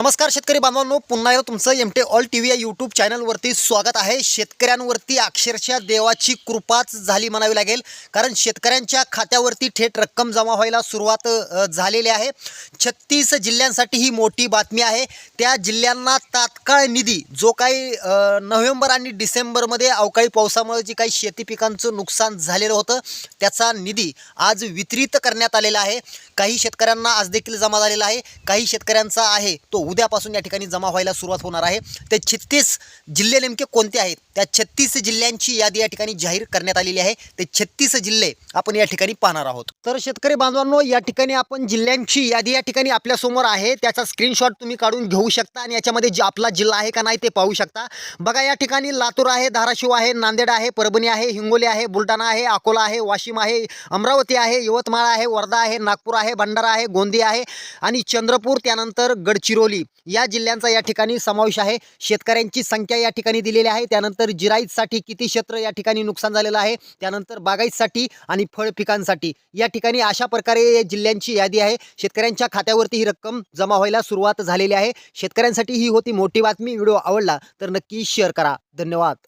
नमस्कार शेतकरी बांधवांनो पुन्हा एकदा तुमचं M T all T V या यूट्यूब चॅनलवरती स्वागत आहे. शेतकऱ्यांवरती अक्षरशः देवाची कृपाच झाली म्हणावी लागेल. कारण शेतकऱ्यांच्या खात्यावरती थेट रक्कम जमा व्हायला सुरुवात झालेली आहे. छत्तीस जिल्ह्यांसाठी ही मोठी बातमी आहे. त्या जिल्ह्यांना तात्काळ निधी जो काही नोव्हेंबर आणि डिसेंबरमध्ये अवकाळी पावसामुळे जी काही शेती पिकांचं नुकसान झालेलं होतं त्याचा निधी आज वितरित करण्यात आलेला आहे. काही शेतकऱ्यांना आज देखील जमा झालेला आहे. काही शेतकऱ्यांचा आहे तो उद्यापासून या ठिकाणी जमा व्हायला सुरुवात होणार आहे. ते छत्तीस जिल्हे नेमके कोणते आहेत? त्या छत्तीस जिल्ह्यांची यादी या ठिकाणी जाहीर करण्यात आलेली आहे. ते छत्तीस जिल्हे आपण या ठिकाणी पाहणार आहोत. तर शेतकरी बांधवांनो या ठिकाणी आपण जिल्ह्यांची यादी या ठिकाणी आपल्यासमोर आहे. त्याचा स्क्रीनशॉट तुम्ही काढून घेऊ शकता आणि याच्यामध्ये जे आपला जिल्हा आहे का नाही ते पाहू शकता. बघा या ठिकाणी लातूर आहे धाराशिव आहे नांदेड आहे परभणी आहे हिंगोली आहे बुलढाणा आहे अकोला आहे वाशिम आहे अमरावती आहे यवतमाळ आहे वर्धा आहे नागपूर आहे भंडारा आहे गोंदिया आहे आणि चंद्रपूर त्यानंतर गडचिरोली. या जिल्ह्यांचा या ठिकाणी समावेश आहे. शेतकऱ्यांची संख्या या ठिकाणी दिलेली आहे. त्यानंतर जिराईतसाठी किती क्षेत्र या ठिकाणी नुकसान झालेलं आहे? त्यानंतर बागायतसाठी आणि फळ पिकांसाठी. या ठिकाणी अशा प्रकारे जिल्ह्यांची यादी आहे. शेतकऱ्यांच्या खात्यावरती ही रक्कम जमा व्हायला सुरुवात झालेली आहे. शेतकऱ्यांसाठी ही होती मोठी बातमी. व्हिडिओ आवडला तर नक्की शेअर करा. धन्यवाद.